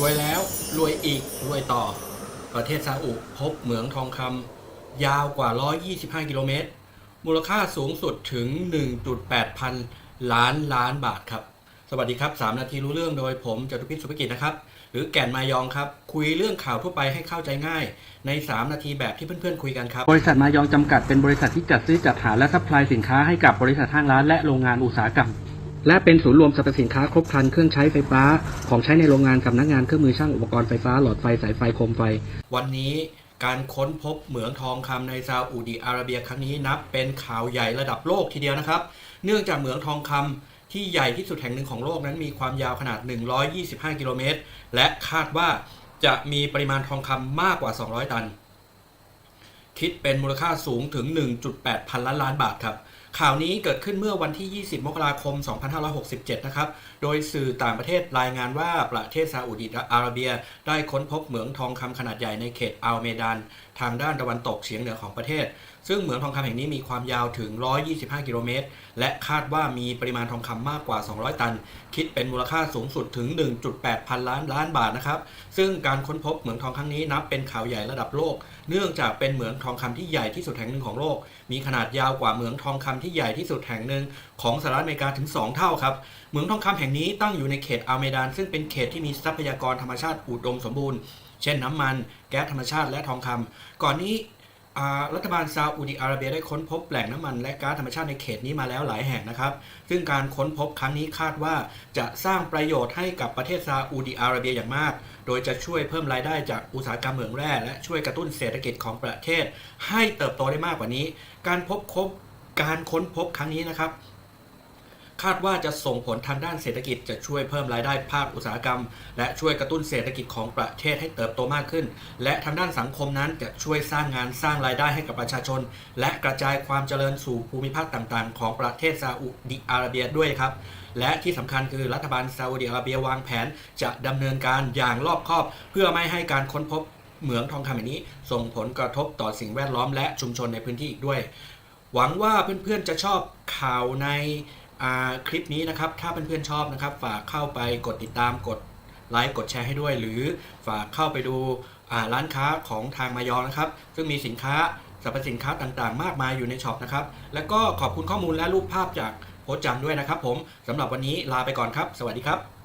รวยแล้วรวยอีกรวยต่อ ประเทศซาอุพบเหมืองทองคำยาวกว่า 125 กิโลเมตร มูลค่าสูงสุดถึง 1.8 พันล้านล้านบาทครับ สวัสดีครับ 3 นาทีรู้เรื่องโดยผมจตุพิษสุภกิจนะครับ หรือแก่นมายองครับ คุยเรื่องข่าวทั่วไปให้เข้าใจง่าย ใน 3 นาทีแบบที่เพื่อนๆคุยกันครับ บริษัทมายองจำกัดเป็นบริษัทที่จัดซื้อจัดหาและซัพพลายสินค้าให้กับบริษัทห้างร้านและโรงงานอุตสาหกรรม และเป็นศูนย์รวมสรรพสินค้าครบครันเครื่องใช้ไฟฟ้าของใช้ในโรงงานสำนักงานเครื่องมือช่างอุปกรณ์ไฟฟ้าหลอดไฟสายไฟโคมไฟ วันนี้การค้นพบเหมืองทองคำในซาอุดิอาระเบียครั้งนี้นับเป็นข่าวใหญ่ระดับโลกทีเดียวนะครับ เนื่องจากเหมืองทองคำที่ใหญ่ที่สุดแห่งหนึ่งของโลกนั้นมีความยาวขนาด 125 กิโลเมตร และคาดว่าจะมีปริมาณทองคำมากกว่า 200 ตัน คิดเป็นมูลค่าสูงถึง 1.8 พันล้านล้านบาทครับ ข่าวนี้เกิดขึ้นเมื่อวันที่ 20 มกราคม 2567 นะครับ โดยสื่อต่างประเทศรายงานว่าประเทศซาอุดิอาระเบีย ได้ค้นพบเหมืองทองคำขนาดใหญ่ในเขตอัลเมดานทางด้านตะวันตกเฉียงเหนือของประเทศ ซึ่งเหมืองทองคำแห่งนี้มีความยาวถึง 125 กิโลเมตร และคาดว่ามีปริมาณทองคำมากกว่า 200 ตัน คิดเป็นมูลค่าสูงสุดถึง 1.8 พันล้านล้านบาทนะครับ ซึ่งการค้นพบเหมืองทองครั้งนี้นับเป็นข่าวใหญ่ระดับโลก เนื่องจากเป็นเหมืองทองคำที่ใหญ่ที่สุดแห่งหนึ่งของโลก มีขนาดยาวกว่าเหมืองทองคำที่ใหญ่ที่สุดแห่งหนึ่งของสหรัฐอเมริกาถึง 2 เท่าครับ เหมืองทองคำแห่งนี้ตั้งอยู่ในเขตอัลเมดาน ซึ่งเป็นเขตที่มีทรัพยากรธรรมชาติอุดมสมบูรณ์ เช่นน้ำมัน แก๊สธรรมชาติและทองคำก่อนนี้รัฐบาลซาอุดิอาระเบียได้ค้นพบแหล่งน้ำมันและก๊าซธรรมชาติในเขตนี้มาแล้วหลายแห่งนะครับ ซึ่งการค้นพบครั้งนี้คาดว่าจะสร้างประโยชน์ให้กับประเทศซาอุดิอาระเบียอย่างมาก โดยจะช่วยเพิ่มรายได้จากอุตสาหกรรมเหมืองแร่และช่วยกระตุ้นเศรษฐกิจของประเทศ ให้เติบโตได้มากกว่านี้ การพบคบ การค้นพบครั้งนี้นะครับ คาดว่าจะส่งผลทางด้านเศรษฐกิจจะช่วยเพิ่มรายได้ภาคอุตสาหกรรม และช่วยกระตุ้นเศรษฐกิจของประเทศให้เติบโตมากขึ้น และทางด้านสังคมนั้นจะช่วยสร้างงานสร้างรายได้ให้กับประชาชน และกระจายความเจริญสู่ภูมิภาคต่างๆ ของประเทศซาอุดิอาระเบียด้วยครับและที่สำคัญคือรัฐบาลซาอุดิอาระเบียวางแผนจะดำเนินการอย่างรอบคอบ เพื่อไม่ให้การค้นพบเหมืองทองคำแห่งนี้ ส่งผลกระทบต่อสิ่งแวดล้อมและชุมชนในพื้นที่อีกด้วย หวังว่าเพื่อนๆจะชอบข่าวในคลิปนี้นะครับ ถ้าเพื่อนๆชอบนะครับ ฝากเข้าไปกดติดตามกดไลค์กดแชร์ให้ด้วย หรือฝากเข้าไปดูร้านค้าของทางมายองนะครับ ซึ่งมีสินค้าสรรพสินค้าต่างๆ มากมายอยู่ในช็อปนะครับ แล้วก็ขอบคุณข้อมูลและรูปภาพจากโพสต์จำด้วยนะครับ ผมสำหรับวันนี้ลาไปก่อนครับ สวัสดีครับ